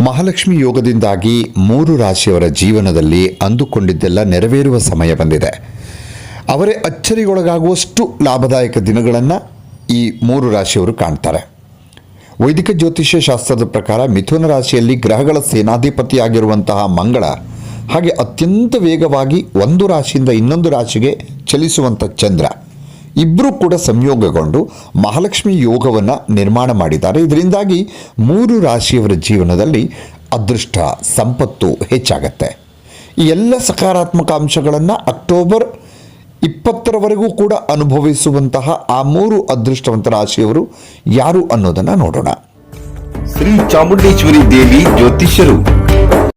ಮಹಾಲಕ್ಷ್ಮಿ ಯೋಗದಿಂದಾಗಿ ಮೂರು ರಾಶಿಯವರ ಜೀವನದಲ್ಲಿ ಅಂದುಕೊಂಡಿದ್ದೆಲ್ಲ ನೆರವೇರುವ ಸಮಯ ಬಂದಿದೆ. ಅವರೇ ಅಚ್ಚರಿಗೊಳಗಾಗುವಷ್ಟು ಲಾಭದಾಯಕ ದಿನಗಳನ್ನು ಈ ಮೂರು ರಾಶಿಯವರು ಕಾಣ್ತಾರೆ. ವೈದಿಕ ಜ್ಯೋತಿಷ್ಯ ಶಾಸ್ತ್ರದ ಪ್ರಕಾರ ಮಿಥುನ ರಾಶಿಯಲ್ಲಿ ಗ್ರಹಗಳ ಸೇನಾಧಿಪತಿಯಾಗಿರುವಂತಹ ಮಂಗಳ ಹಾಗೆ ಅತ್ಯಂತ ವೇಗವಾಗಿ ಒಂದು ರಾಶಿಯಿಂದ ಇನ್ನೊಂದು ರಾಶಿಗೆ ಚಲಿಸುವಂಥ ಚಂದ್ರ. ಇಬ್ಬರೂ ಕೂಡ ಸಂಯೋಗಗೊಂಡು ಮಹಾಲಕ್ಷ್ಮಿ ಯೋಗವನ್ನು ನಿರ್ಮಾಣ ಮಾಡಿದ್ದಾರೆ. ಇದರಿಂದಾಗಿ ಮೂರು ರಾಶಿಯವರ ಜೀವನದಲ್ಲಿ ಅದೃಷ್ಟ, ಸಂಪತ್ತು ಹೆಚ್ಚಾಗತ್ತೆ. ಈ ಎಲ್ಲ ಸಕಾರಾತ್ಮಕ ಅಂಶಗಳನ್ನು ಅಕ್ಟೋಬರ್ ಇಪ್ಪತ್ತರವರೆಗೂ ಕೂಡ ಅನುಭವಿಸುವಂತಹ ಆ ಮೂರು ಅದೃಷ್ಟವಂತ ರಾಶಿಯವರು ಯಾರು ಅನ್ನೋದನ್ನು ನೋಡೋಣ. ಶ್ರೀ ಚಾಮುಂಡೇಶ್ವರಿ ದೇವಿ ಜ್ಯೋತಿಷ್ಯರು.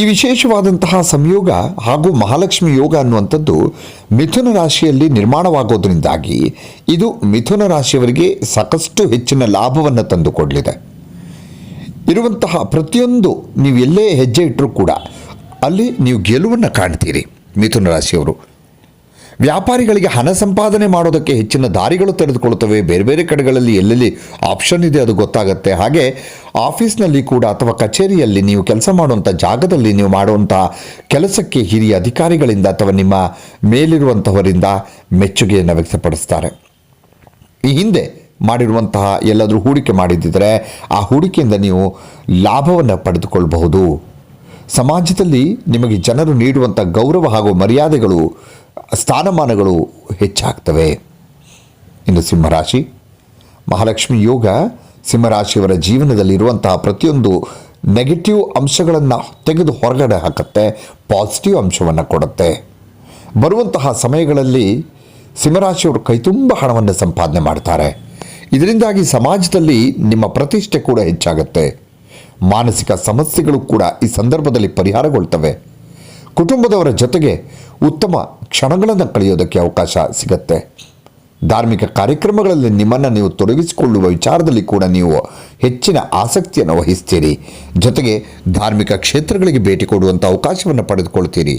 ಈ ವಿಶೇಷವಾದಂತಹ ಸಂಯೋಗ ಹಾಗೂ ಮಹಾಲಕ್ಷ್ಮಿ ಯೋಗ ಅನ್ನುವಂಥದ್ದು ಮಿಥುನ ರಾಶಿಯಲ್ಲಿ ನಿರ್ಮಾಣವಾಗೋದ್ರಿಂದಾಗಿ ಇದು ಮಿಥುನ ರಾಶಿಯವರಿಗೆ ಸಾಕಷ್ಟು ಹೆಚ್ಚಿನ ಲಾಭವನ್ನು ತಂದುಕೊಡಲಿದೆ. ಇರುವಂತಹ ಪ್ರತಿಯೊಂದು ನೀವು ಎಲ್ಲೇ ಹೆಜ್ಜೆ ಇಟ್ಟರೂ ಕೂಡ ಅಲ್ಲಿ ನೀವು ಗೆಲುವನ್ನು ಕಾಣ್ತೀರಿ ಮಿಥುನ ರಾಶಿಯವರು. ವ್ಯಾಪಾರಿಗಳಿಗೆ ಹಣ ಸಂಪಾದನೆ ಮಾಡೋದಕ್ಕೆ ಹೆಚ್ಚಿನ ದಾರಿಗಳು ತೆರೆದುಕೊಳ್ಳುತ್ತವೆ. ಬೇರೆ ಬೇರೆ ಕಡೆಗಳಲ್ಲಿ ಎಲ್ಲೆಲ್ಲಿ ಆಪ್ಷನ್ ಇದೆ ಅದು ಗೊತ್ತಾಗುತ್ತೆ. ಹಾಗೆ ಆಫೀಸ್ನಲ್ಲಿ ಕೂಡ ಅಥವಾ ಕಚೇರಿಯಲ್ಲಿ ನೀವು ಕೆಲಸ ಮಾಡುವಂಥ ಜಾಗದಲ್ಲಿ ನೀವು ಮಾಡುವಂಥ ಕೆಲಸಕ್ಕೆ ಹಿರಿಯ ಅಧಿಕಾರಿಗಳಿಂದ ಅಥವಾ ನಿಮ್ಮ ಮೇಲಿರುವಂಥವರಿಂದ ಮೆಚ್ಚುಗೆಯನ್ನು ವ್ಯಕ್ತಪಡಿಸ್ತಾರೆ. ಈ ಹಿಂದೆ ಮಾಡಿರುವಂತಹ ಎಲ್ಲಾದರೂ ಹೂಡಿಕೆ ಮಾಡಿದ್ದರೆ ಆ ಹೂಡಿಕೆಯಿಂದ ನೀವು ಲಾಭವನ್ನು ಪಡೆದುಕೊಳ್ಳಬಹುದು ಸಮಾಜದಲ್ಲಿ ನಿಮಗೆ ಜನರು ನೀಡುವಂಥ ಗೌರವ ಹಾಗೂ ಮರ್ಯಾದೆಗಳು ಸ್ಥಾನಮಾನಗಳು ಹೆಚ್ಚಾಗ್ತವೆ. ಇನ್ನು ಸಿಂಹರಾಶಿ. ಮಹಾಲಕ್ಷ್ಮಿ ಯೋಗ ಸಿಂಹರಾಶಿಯವರ ಜೀವನದಲ್ಲಿರುವಂತಹ ಪ್ರತಿಯೊಂದು ನೆಗೆಟಿವ್ ಅಂಶಗಳನ್ನು ತೆಗೆದು ಹೊರಗಡೆ ಹಾಕುತ್ತೆ ಪಾಸಿಟಿವ್ ಅಂಶವನ್ನು ಕೊಡುತ್ತೆ. ಬರುವಂತಹ ಸಮಯಗಳಲ್ಲಿ ಸಿಂಹರಾಶಿಯವರು ಕೈತುಂಬ ಹಣವನ್ನು ಸಂಪಾದನೆ ಮಾಡ್ತಾರೆ. ಇದರಿಂದಾಗಿ ಸಮಾಜದಲ್ಲಿ ನಿಮ್ಮ ಪ್ರತಿಷ್ಠೆ ಕೂಡ ಹೆಚ್ಚಾಗುತ್ತೆ. ಮಾನಸಿಕ ಸಮಸ್ಯೆಗಳು ಕೂಡ ಈ ಸಂದರ್ಭದಲ್ಲಿ ಪರಿಹಾರಗೊಳ್ತವೆ. ಕುಟುಂಬದವರ ಜೊತೆಗೆ ಉತ್ತಮ ಕ್ಷಣಗಳನ್ನು ಕಳೆಯೋದಕ್ಕೆ ಅವಕಾಶ ಸಿಗತ್ತೆ. ಧಾರ್ಮಿಕ ಕಾರ್ಯಕ್ರಮಗಳಲ್ಲಿ ನಿಮ್ಮನ್ನು ನೀವು ತೊಡಗಿಸಿಕೊಳ್ಳುವ ವಿಚಾರದಲ್ಲಿ ಕೂಡ ನೀವು ಹೆಚ್ಚಿನ ಆಸಕ್ತಿಯನ್ನು ವಹಿಸ್ತೀರಿ. ಜೊತೆಗೆ ಧಾರ್ಮಿಕ ಕ್ಷೇತ್ರಗಳಿಗೆ ಭೇಟಿ ಕೊಡುವಂಥ ಅವಕಾಶವನ್ನು ಪಡೆದುಕೊಳ್ತೀರಿ.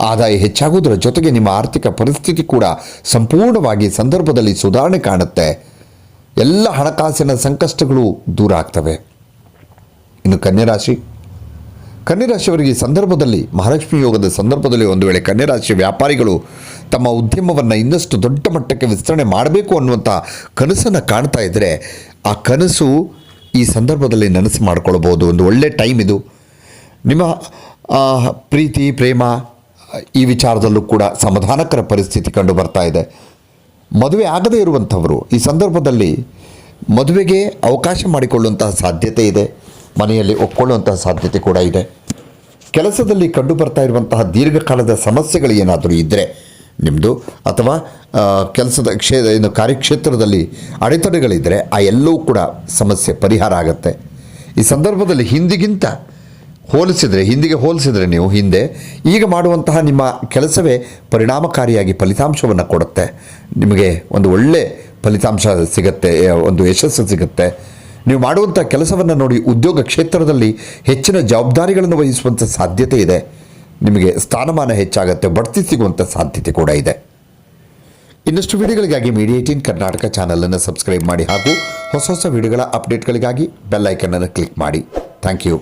ಆದಾಯ ಹೆಚ್ಚಾಗುವುದರ ಜೊತೆಗೆ ನಿಮ್ಮ ಆರ್ಥಿಕ ಪರಿಸ್ಥಿತಿ ಕೂಡ ಸಂಪೂರ್ಣವಾಗಿ ಸಂದರ್ಭದಲ್ಲಿ ಸುಧಾರಣೆ ಕಾಣುತ್ತೆ. ಎಲ್ಲ ಹಣಕಾಸಿನ ಸಂಕಷ್ಟಗಳು ದೂರ ಆಗ್ತವೆ. ಇನ್ನು ಕನ್ಯರಾಶಿ ಕನ್ಯರಾಶಿಯವರಿಗೆ ಸಂದರ್ಭದಲ್ಲಿ ಮಹಾಲಕ್ಷ್ಮಿ ಯೋಗದ ಸಂದರ್ಭದಲ್ಲಿ ಒಂದು ವೇಳೆ ಕನ್ಯರಾಶಿಯ ವ್ಯಾಪಾರಿಗಳು ತಮ್ಮ ಉದ್ಯಮವನ್ನು ಇನ್ನಷ್ಟು ದೊಡ್ಡ ಮಟ್ಟಕ್ಕೆ ವಿಸ್ತರಣೆ ಮಾಡಬೇಕು ಅನ್ನುವಂಥ ಕನಸನ್ನು ಕಾಣ್ತಾ ಇದ್ದರೆ ಆ ಕನಸು ಈ ಸಂದರ್ಭದಲ್ಲಿ ನನಸು ಮಾಡಿಕೊಳ್ಬೋದು ಒಂದು ಒಳ್ಳೆ ಟೈಮ್ ಇದು. ನಿಮ್ಮ ಪ್ರೀತಿ, ಪ್ರೇಮ ಈ ವಿಚಾರದಲ್ಲೂ ಕೂಡ ಸಮಾಧಾನಕರ ಪರಿಸ್ಥಿತಿ ಕಂಡು ಬರ್ತಾ ಇದೆ. ಮದುವೆ ಆಗದೇ ಇರುವಂಥವರು ಈ ಸಂದರ್ಭದಲ್ಲಿ ಮದುವೆಗೆ ಅವಕಾಶ ಮಾಡಿಕೊಳ್ಳುವಂತಹ ಸಾಧ್ಯತೆ ಇದೆ. ಮನೆಯಲ್ಲಿ ಒಪ್ಕೊಳ್ಳುವಂತಹ ಸಾಧ್ಯತೆ ಕೂಡ ಇದೆ. ಕೆಲಸದಲ್ಲಿ ಕಂಡು ಬರ್ತಾ ಇರುವಂತಹ ದೀರ್ಘಕಾಲದ ಸಮಸ್ಯೆಗಳು ಏನಾದರೂ ಇದ್ದರೆ ನಿಮ್ಮದು ಅಥವಾ ಕೆಲಸದ ಕ್ಷೇ, ಏನು ಕಾರ್ಯಕ್ಷೇತ್ರದಲ್ಲಿ ಅಡೆತಡೆಗಳಿದ್ದರೆ ಆ ಎಲ್ಲವೂ ಕೂಡ ಸಮಸ್ಯೆ ಪರಿಹಾರ ಆಗುತ್ತೆ. ಈ ಸಂದರ್ಭದಲ್ಲಿ ಹಿಂದಿಗಿಂತ ಹೋಲಿಸಿದರೆ, ಹಿಂದಿಗೆ ಹೋಲಿಸಿದರೆ ನೀವು ಹಿಂದೆ ಈಗ ಮಾಡುವಂತಹ ನಿಮ್ಮ ಕೆಲಸವೇ ಪರಿಣಾಮಕಾರಿಯಾಗಿ ಫಲಿತಾಂಶವನ್ನು ಕೊಡುತ್ತೆ. ನಿಮಗೆ ಒಂದು ಒಳ್ಳೆ ಫಲಿತಾಂಶ ಸಿಗುತ್ತೆ ಒಂದು ಯಶಸ್ಸು ಸಿಗುತ್ತೆ. ನೀವು ಮಾಡುವಂಥ ಕೆಲಸವನ್ನು ನೋಡಿ ಉದ್ಯೋಗ ಕ್ಷೇತ್ರದಲ್ಲಿ ಹೆಚ್ಚಿನ ಜವಾಬ್ದಾರಿಗಳನ್ನು ವಹಿಸುವಂಥ ಸಾಧ್ಯತೆ ಇದೆ. ನಿಮಗೆ ಸ್ಥಾನಮಾನ ಹೆಚ್ಚಾಗುತ್ತೆ, ಬಡ್ತಿ ಸಿಗುವಂಥ ಸಾಧ್ಯತೆ ಕೂಡ ಇದೆ. ಇನ್ನಷ್ಟು ವಿಡಿಯೋಗಳಿಗಾಗಿ ಮೀಡಿಯಾ ಏಟೀನ್ ಕರ್ನಾಟಕ ಚಾನಲನ್ನು ಸಬ್ಸ್ಕ್ರೈಬ್ ಮಾಡಿ ಹಾಗೂ ಹೊಸ ಹೊಸ ವಿಡಿಯೋಗಳ ಅಪ್ಡೇಟ್ಗಳಿಗಾಗಿ ಬೆಲ್ ಐಕನನ್ನು ಕ್ಲಿಕ್ ಮಾಡಿ. Thank you